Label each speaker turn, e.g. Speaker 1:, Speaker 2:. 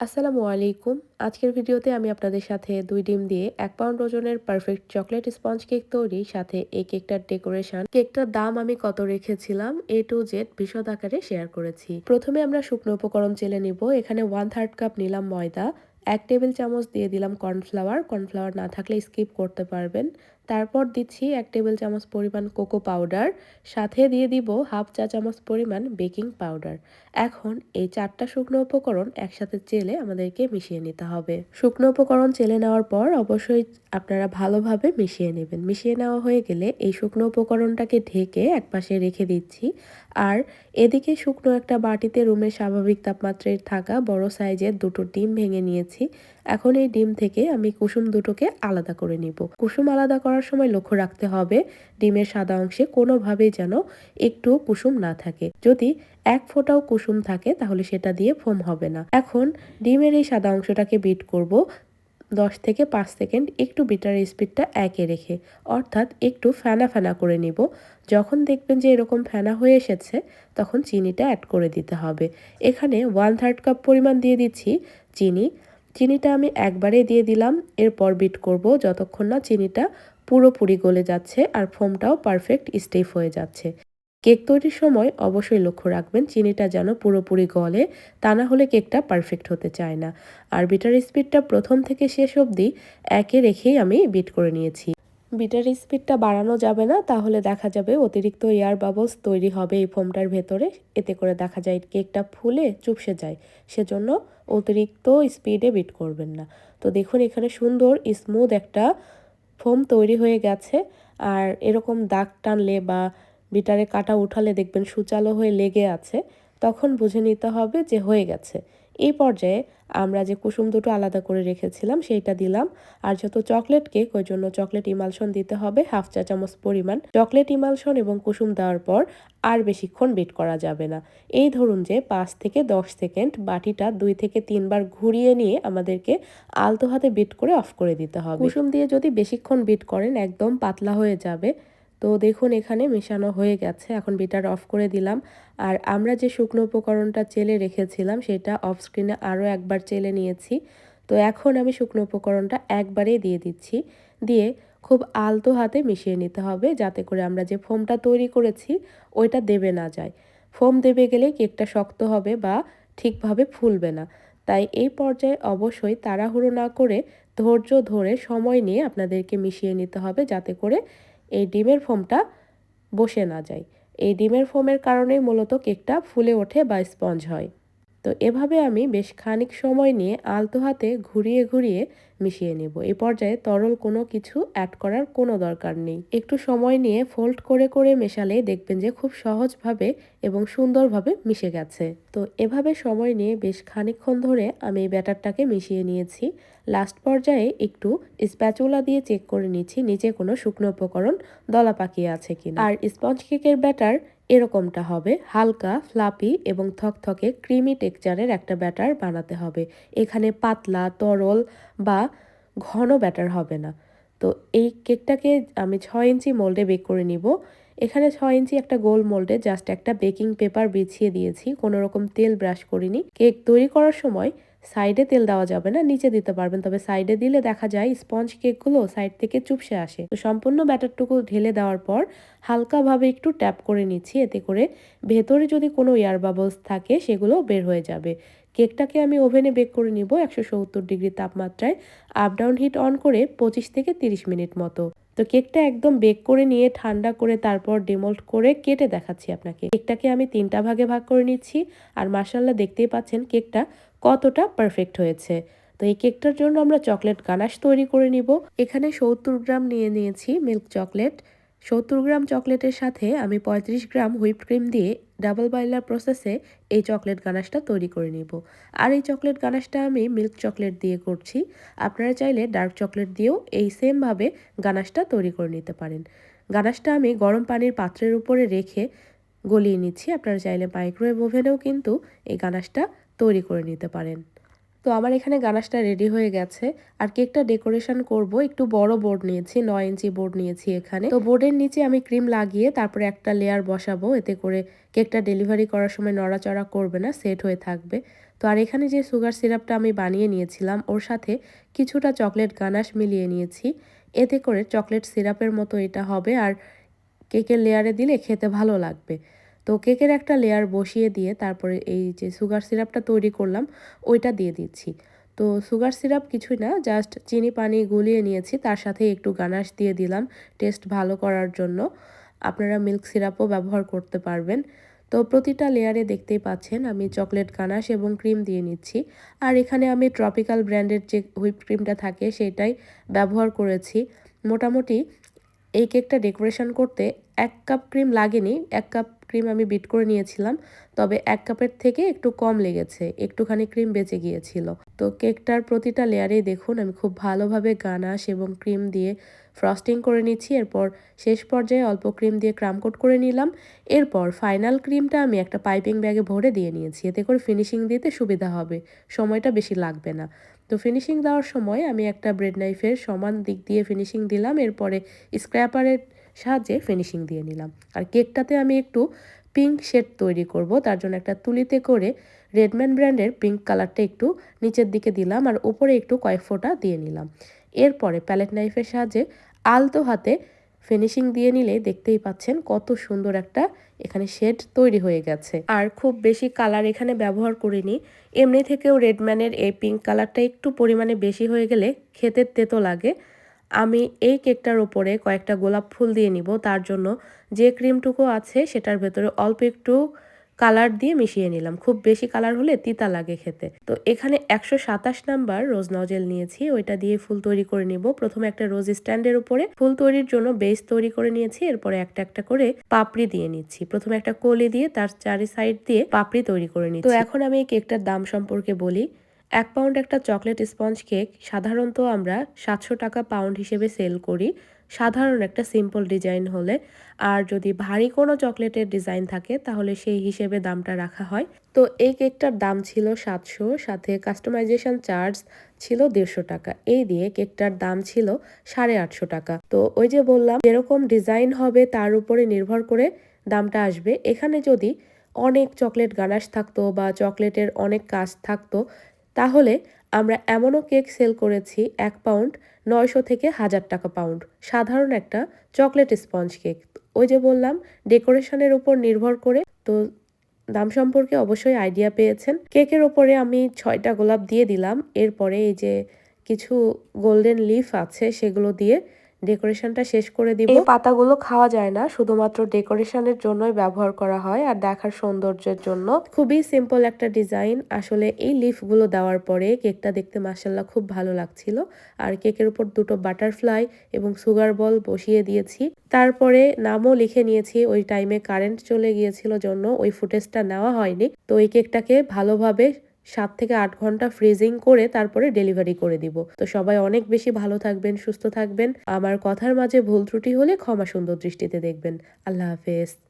Speaker 1: আসসালামু আলাইকুম। আজকের ভিডিওতে আমি আপনাদের সাথে দুই ডিম দিয়ে এক পাউন্ড ওজনের পারফেক্ট চকলেট স্পঞ্জ কেক তৈরি সাথে এই কেকটার ডেকোরেশন কেকটার দাম আমি কত রেখেছিলাম এ টু জেড বিশদ আকারে শেয়ার করেছি। প্রথমে আমরা শুকনো উপকরণ চেলে নিব। এখানে ওয়ান থার্ড কাপ নিলাম ময়দা, এক টেবিল চামচ দিয়ে দিলাম কর্নফ্লাওয়ার কর্নফ্লাওয়ার না থাকলে স্কিপ করতে পারবেন। তারপর দিচ্ছি এক টেবিল চামচ পরিমাণ কোকো পাউডার, সাথে দিয়ে দিব হাফ চা চামচ পরিমাণ বেকিং পাউডার। এখন এই চারটা শুকনো উপকরণ একসাথে চেলে আমাদেরকে মিশিয়ে নিতে হবে। শুকনো উপকরণ চেলে নেওয়ার পর অবশ্যই আপনারা ভালোভাবে মিশিয়ে নেবেন। মিশিয়ে নেওয়া হয়ে গেলে এই শুকনো উপকরণটাকে ঢেকে একপাশে রেখে দিচ্ছি। আর এদিকে শুকনো একটা বাটিতে রুমের স্বাভাবিক তাপমাত্রায় থাকা বড় সাইজের দুটো ডিম ভেঙে নিয়েছি। এখন এই ডিম থেকে আমি কুসুম দুটোকে আলাদা করে নিব। কুসুম আলাদা করার সময় লক্ষ্য রাখতে হবে, ডিমের সাদা অংশে কোনোভাবেই যেন একটু কুসুম না থাকে। যদি এক ফোঁটাও কুসুম থাকে, তাহলে সেটা দিয়ে ফোম হবে না। এখন ডিমের এই সাদা অংশটাকে বিট করব। দশ থেকে পাঁচ সেকেন্ড একটু বিটার স্পিডটা একে রেখে, অর্থাৎ একটু ফেনা ফেনা করে নিব। যখন দেখবেন যে এরকম ফেনা হয়ে এসেছে, তখন চিনিটা অ্যাড করে দিতে হবে। এখানে ওয়ান থার্ড কাপ পরিমাণ দিয়ে দিচ্ছি চিনি। চিনিটা আমি একবারে দিয়ে দিলাম, এরপর বিট করব যতক্ষণ না চিনিটা পুরোপুরি গলে যাচ্ছে আর ফোমটাও পারফেক্ট স্টেফ হয়ে যাচ্ছে। কেক তৈরির সময় অবশ্যই লক্ষ্য রাখবেন চিনিটা যেন পুরোপুরি গলে, তা না হলে কেকটা পারফেক্ট হতে চায় না। আর বিটার স্পিডটা প্রথম থেকে শেষ অবধি একে রেখেই আমি বিট করে নিয়েছি। বিটার স্পিডটা বাড়ানো যাবে না, তাহলে দেখা যাবে অতিরিক্ত এয়ার বাবলস তৈরি হবে এই ফোমটার ভেতরে। এতে করে দেখা যায় কেকটা ফুলে চুপসে যায়, সেজন্য অতিরিক্ত স্পিডে বিট করবেন না। তো দেখুন, এখানে সুন্দর, স্মুথ একটা ফোম তৈরি হয়ে গেছে। আর এরকম দাগ টানলে বা বিটারে কাটা উঠালে দেখবেন সুচালো হয়ে লেগে আছে। তখন বুঝে নিতে হবে যে হয়ে গেছে। পর্যায়ে আমরা যে কুসুম দুটো আলাদা করে রেখেছিলাম, সেইটা দিলাম। আর যত চকলেট কেক, ওই জন্য চকলেট ইমালশন দিতে হবে, হাফ চা চামচ পরিমাণ। চকলেট ইমালশন এবং কুসুম দেওয়ার পর আর বেশিক্ষণ বিট করা যাবে না। এই ধরুন যে পাঁচ থেকে দশ সেকেন্ড বাটিটা দুই থেকে তিনবার ঘুরিয়ে নিয়ে আমাদেরকে আলতো হাতে বিট করে অফ করে দিতে হবে। কুসুম দিয়ে যদি বেশিক্ষণ বিট করেন, একদম পাতলা হয়ে যাবে। তো দেখুন, এখানে মেশানো হয়ে গেছে। এখন বিটার অফ করে দিলাম। আর আমরা যে শুকনো উপকরণটা চেলে রেখেছিলাম, সেটা অফ স্ক্রিনে আরও একবার চেলে নিয়েছি। তো এখন আমি শুকনো উপকরণটা একবারেই দিয়ে দিচ্ছি। দিয়ে খুব আলতো হাতে মিশিয়ে নিতে হবে, যাতে করে আমরা যে ফোমটা তৈরি করেছি, ওইটা দেবে না যায়। ফোম দেবে গেলে কেকটা শক্ত হবে বা ঠিকভাবে ফুলবে না। তাই এই পর্যায়ে অবশ্যই তাড়াহুড়ো না করে ধৈর্য ধরে সময় নিয়ে আপনাদেরকে মিশিয়ে নিতে হবে, যাতে করে এই ডিমের ফোমটা বসে না যায়। এই ডিমের ফোমের কারণেই মূলত কেকটা ফুলে ওঠে বা স্পঞ্জ হয়। তো এভাবে আমি বেশ খানিক সময় নিয়ে আলতো হাতে ঘুরিয়ে ঘুরিয়ে মিশিয়ে নেব। এ পর্যায়ে তরল কোনো কিছু অ্যাড করার কোনো দরকার নেই। একটু সময় নিয়ে ফোল্ড করে করে মেশালে দেখবেন যে খুব সহজভাবে এবং সুন্দরভাবে মিশে গেছে। তো এভাবে সময় নিয়ে বেশ খানিকক্ষণ ধরে আমি এই ব্যাটারটাকে মিশিয়ে নিয়েছি। লাস্ট পর্যায়ে একটু স্প্যাচুলা দিয়ে চেক করে নিচ্ছি, নিচে কোনো শুকনো উপকরণ দলা পাকিয়ে আছে কিনা। আর স্পঞ্জ কেকের ব্যাটার এরকমটা হবে। হালকা, ফ্লাপি এবং থকথকে ক্রিমি টেক্সচারের একটা ব্যাটার বানাতে হবে। এখানে পাতলা, তরল বা ঘন ব্যাটার হবে না। তো এই কেকটাকে আমি ছয় ইঞ্চি মোল্ডে বেক করে নিব। এখানে ছয় ইঞ্চি একটা গোল মোল্ডে জাস্ট একটা বেকিং পেপার বিছিয়ে দিয়েছি। কোনো রকম তেল ব্রাশ করিনি। কেক তৈরি করার সময় সাইডে তেল দেওয়া যাবে না, নিচে দিতে পারবেন। তবে সাইডে দিলে দেখা যায় স্পঞ্জ কেকগুলো সাইড থেকে চুপসে আসে। তো সম্পূর্ণ ব্যাটারটুকু ঢেলে দেওয়ার পর হালকাভাবে একটু ট্যাপ করে নিচ্ছি, এতে করে ভেতরে যদি কোনো এয়ার বাবলস থাকে, সেগুলো বের হয়ে যাবে। কেকটাকে আমি ওভেনে বেক করে নিব একশো সত্তর ডিগ্রি তাপমাত্রায় আপ ডাউন হিট অন করে পঁচিশ থেকে তিরিশ মিনিট মতো। তো কেকটা একদম বেক করে নিয়ে, ঠান্ডা করে তারপর ডিমোল্ট করে কেটে দেখাচ্ছি আপনাকে। কেকটাকে আমি তিনটা ভাগে ভাগ করে নিচ্ছি আর মার্শাল্লাহ দেখতেই পাচ্ছেন কেকটা কতটা পারফেক্ট হয়েছে। তো এই কেকটার জন্য আমরা চকলেট গানাশ তৈরি করে নিব। এখানে সত্তর গ্রাম নিয়ে নিয়েছি মিল্ক চকলেট সত্তর গ্রাম চকলেটের সাথে আমি পঁয়ত্রিশ গ্রাম হুইপ ক্রিম দিয়ে ডাবল বয়লার প্রসেসে এই চকলেট গানাশটা তৈরি করে নিব। আর এই চকলেট গানাশটা আমি মিল্ক চকলেট দিয়ে করছি। আপনারা চাইলে ডার্ক চকলেট দিয়েও এই সেমভাবে গানাশটা তৈরি করে নিতে পারেন। গানাশটা আমি গরম পানির পাত্রের উপরে রেখে গলিয়ে নিচ্ছি। আপনারা চাইলে মাইক্রোওয়েভ ওভেনেও কিন্তু এই গানাশটা তৈরি করে নিতে পারেন। তো আমার এখানে গানাশটা রেডি হয়ে গেছে। আর কেকটা ডেকোরেশন করব। একটু বড় বোর্ড নিয়েছি, নয় ইঞ্চি বোর্ড নিয়েছি এখানে। তো বোর্ডের নিচে আমি ক্রিম লাগিয়ে তারপরে একটা লেয়ার বসাবো। এতে করে কেকটা ডেলিভারি করার সময় নড়াচড়া করবে না সেট হয়ে থাকবে। তো আর এখানে যে সুগার সিরাপটা আমি বানিয়ে নিয়েছিলাম, ওর সাথে কিছুটা চকলেট গানাশ মিলিয়ে নিয়েছি। এতে করে চকলেট সিরাপের মতো এটা হবে। আর কেকের লেয়ারে দিলে খেতে ভালো লাগবে। তো কেকের একটা লেয়ার বসিয়ে দিয়ে তারপরে এই যে সুগার সিরাপটা তৈরি করলাম, ওইটা দিয়ে দিচ্ছি। তো সুগার সিরাপ কিছুই না জাস্ট চিনি পানি গুলিয়ে নিয়েছি, তার সাথে একটু গানাশ দিয়ে দিলাম টেস্ট ভালো করার জন্য। আপনারা মিল্ক সিরাপও ব্যবহার করতে পারবেন। তো প্রতিটা লেয়ারে দেখতেই পাচ্ছেন, আমি চকলেট গানাশ এবং ক্রিম দিয়ে নিচ্ছি। আর এখানে আমি ট্রপিক্যাল ব্র্যান্ডের যে হুইপ ক্রিমটা থাকে, সেটাই ব্যবহার করেছি। মোটামুটি এই কেকটা ডেকোরেশন করতে এক কাপ ক্রিম লাগেনি, এক কাপ ক্রিম আমি বিট করে নিয়েছিলাম, তবে এক কাপের থেকে একটু কম লেগেছে, একটুখানি ক্রিম বেঁচে গিয়েছিল। তো কেকটার প্রতিটা লেয়ারেই দেখুন, আমি খুব ভালোভাবে গানাশ এবং ক্রিম দিয়ে ফ্রস্টিং করে নিচ্ছি, এরপর শেষ পর্যায়ে অল্প ক্রিম দিয়ে ক্রামকোট করে নিলাম, এরপর ফাইনাল ক্রিমটা আমি একটা পাইপিং ব্যাগে ভরে দিয়ে নিয়েছি, এতে করে ফিনিশিং দিতে সুবিধা হবে, সময়টা বেশি লাগবে না। তো ফিনিশিং দেওয়ার সময় আমি একটা ব্রেড নাইফের সমান দিক দিয়ে ফিনিশিং দিলাম, এরপরে স্ক্র্যাপারের সাহায্যে ফিনিশিং দিয়ে নিলাম। আর কেকটাতে আমি একটু পিঙ্ক শেড তৈরি করব, তার জন্য একটা তুলিতে করে রেডম্যান ব্র্যান্ডের পিঙ্ক কালারটা একটু নিচের দিকে দিলাম আর উপরে একটু কয়েক ফোঁটা দিয়ে নিলাম। এরপরে প্যালেট নাইফের সাহায্যে আলতো হাতে ফিনিশিং দিয়ে নিলে দেখতেই পাচ্ছেন কত সুন্দর একটা এখানে শেড তৈরি হয়ে গেছে। আর খুব বেশি কালার এখানে ব্যবহার করিনি। এমনি থেকেও রেডম্যানের এই পিঙ্ক কালারটা একটু পরিমাণে বেশি হয়ে গেলে খেতে তেতো লাগে। আমি এই কেকটার ওপরে কয়েকটা গোলাপ ফুল দিয়ে নিব। তার জন্য যে ক্রিমটুকু আছে সেটার ভেতরে অল্প একটু কালার দিয়ে মিশিয়ে নিলাম। খুব বেশি কালার হলে তিতা লাগে খেতে। তো এখানে একশো সাতাশ নাম্বার রোজ নজেল নিয়েছি। ওইটা দিয়ে ফুল তৈরি করে নিব। প্রথমে একটা রোজ স্ট্যান্ডের উপরে ফুল তৈরির জন্য বেস তৈরি করে নিয়েছি। এরপরে একটা একটা করে পাপড়ি দিয়ে নিচ্ছি। প্রথমে একটা কলি দিয়ে তার চারি সাইড দিয়ে পাপড়ি তৈরি করে নিচ্ছি। তো এখন আমি এই কেকটার দাম সম্পর্কে বলি। এক পাউন্ড একটা চকলেট স্পঞ্জ কেক সাধারণত আমরা সাতশো টাকা পাউন্ড হিসেবে সেল করি। সাধারণ একটা সিম্পল ডিজাইন হলে। আর যদি ভারী কোনো চকলেটের ডিজাইন থাকে, তাহলে সেই হিসেবে দামটা রাখা হয়। তো এই কেকটার দাম ছিল সাতশো, সাথে কাস্টমাইজেশন চার্জ ছিল দেড়শো টাকা। এই দিয়ে কেকটার দাম ছিল সাড়ে আটশো টাকা। তো ওই যে বললাম, যেরকম ডিজাইন হবে তার উপরে নির্ভর করে দামটা আসবে। এখানে যদি অনেক চকলেট গানাশ থাকতো বা চকলেটের অনেক কাজ থাকতো, তাহলে আমরা এমনও কেক সেল করেছি এক পাউন্ড নয়শো থেকে হাজার টাকা পাউন্ড। সাধারণ একটা চকলেট স্পঞ্জ কেক। ওই যে বললাম, ডেকোরেশনের উপর নির্ভর করে তো দাম সম্পর্কে অবশ্যই আইডিয়া পেয়েছেন। কেকের ওপরে আমি ছয়টা গোলাপ দিয়ে দিলাম। এরপরে এই যে কিছু গোল্ডেন লিফ আছে সেগুলো দিয়ে ডেকোরেশনটা শেষ করে দিব। এই পাতাগুলো খাওয়া যায় না শুধুমাত্র ডেকোরেশনের জন্যই ব্যবহার করা হয় আর দেখার সৌন্দর্যের জন্য। খুবই সিম্পল একটা ডিজাইন আসলে এই লিফগুলো দেওয়ার পরে কেকটা দেখতে মাসাল্লাহ খুব ভালো লাগছিল। আর কেকের উপর দুটো বাটারফ্লাই এবং সুগার বল বসিয়ে দিয়েছি। তারপরে নামও লিখে নিয়েছি ওই টাইমে কারেন্ট চলে গিয়েছিল জন্য ওই ফুটেজটা নেওয়া হয়নি। তো এই কেকটাকে ভালোভাবে সাত থেকে আট ঘণ্টা ফ্রিজিং করে তারপরে ডেলিভারি করে দিব। তো সবাই অনেক বেশি ভালো থাকবেন, সুস্থ থাকবেন। আমার কথার মাঝে ভুল ত্রুটি হলে ক্ষমা সুন্দর দৃষ্টিতে দেখবেন। আল্লাহ হাফেজ।